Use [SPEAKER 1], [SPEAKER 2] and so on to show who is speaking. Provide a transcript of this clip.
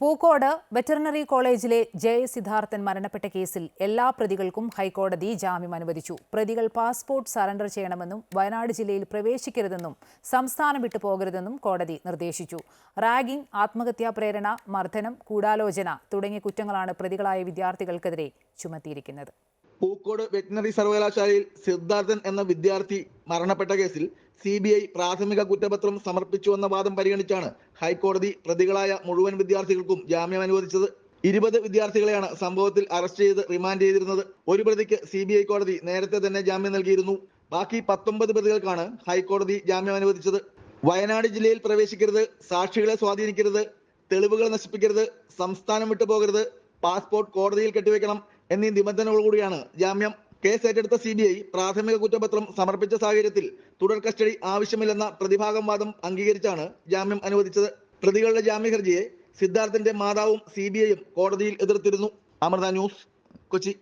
[SPEAKER 1] Pookode veterinary കോളേജിലെ ജയ സിദ്ധാർത്ഥൻ മരണപ്പെട്ട കേസിൽ എല്ലാ പ്രതികൾക്കും ഹൈക്കോടതി ജാമ്യം അനുവദിച്ചു. പ്രതികൾ പാസ്പോർട്ട് സറണ്ടർ ചെയ്യണമെന്നും വയനാട് ജില്ലയിൽ പ്രവേശിക്കരുതെന്നും സംസ്ഥാനം വിട്ടു പോകരുതെന്നും കോടതി നിർദ്ദേശിച്ചു. റാഗിംഗ് ആത്മഹത്യാ പ്രേരണ മർദ്ദനം കൂടാലോചന തുടങ്ങിയ കുറ്റങ്ങളാണ് പ്രതികളായ വിദ്യാർത്ഥികൾക്കെതിരെ ചുമത്തിയിരിക്കുന്നത്.
[SPEAKER 2] പൂക്കോട് വെറ്റിനറി സർവകലാശാലയിൽ സിദ്ധാർത്ഥൻ എന്ന വിദ്യാർത്ഥി മരണപ്പെട്ട കേസിൽ സി ബി ഐ പ്രാഥമിക കുറ്റപത്രം സമർപ്പിച്ചുവെന്ന വാദം പരിഗണിച്ചാണ് ഹൈക്കോടതി പ്രതികളായ മുഴുവൻ വിദ്യാർത്ഥികൾക്കും ജാമ്യം അനുവദിച്ചത്. ഇരുപത് വിദ്യാർത്ഥികളെയാണ് സംഭവത്തിൽ അറസ്റ്റ് ചെയ്ത് റിമാൻഡ് ചെയ്തിരുന്നത്. ഒരു പ്രതിക്ക് സി കോടതി നേരത്തെ തന്നെ ജാമ്യം നൽകിയിരുന്നു. ബാക്കി പത്തൊമ്പത് പ്രതികൾക്കാണ് ഹൈക്കോടതി ജാമ്യം അനുവദിച്ചത്. വയനാട് ജില്ലയിൽ പ്രവേശിക്കരുത് സാക്ഷികളെ സ്വാധീനിക്കരുത് തെളിവുകൾ നശിപ്പിക്കരുത് സംസ്ഥാനം വിട്ടുപോകരുത് പാസ്പോർട്ട് കോടതിയിൽ കെട്ടിവെക്കണം എന്നീ നിബന്ധനകളോടുകൂടിയാണ് ജാമ്യം കേസ് ഏറ്റെടുത്ത സി ബി ഐ പ്രാഥമിക കുറ്റപത്രം സമർപ്പിച്ച സാഹചര്യത്തിൽ തുടർ കസ്റ്റഡി ആവശ്യമില്ലെന്ന പ്രതിഭാഗം വാദം അംഗീകരിച്ചാണ് ജാമ്യം അനുവദിച്ചത്. പ്രതികളുടെ ജാമ്യ ഹർജിയെ സിദ്ധാർത്ഥന്റെ മാതാവും സി ബി ഐയും കോടതിയിൽ എതിർത്തിരുന്നു. അമൃത ന്യൂസ് കൊച്ചി.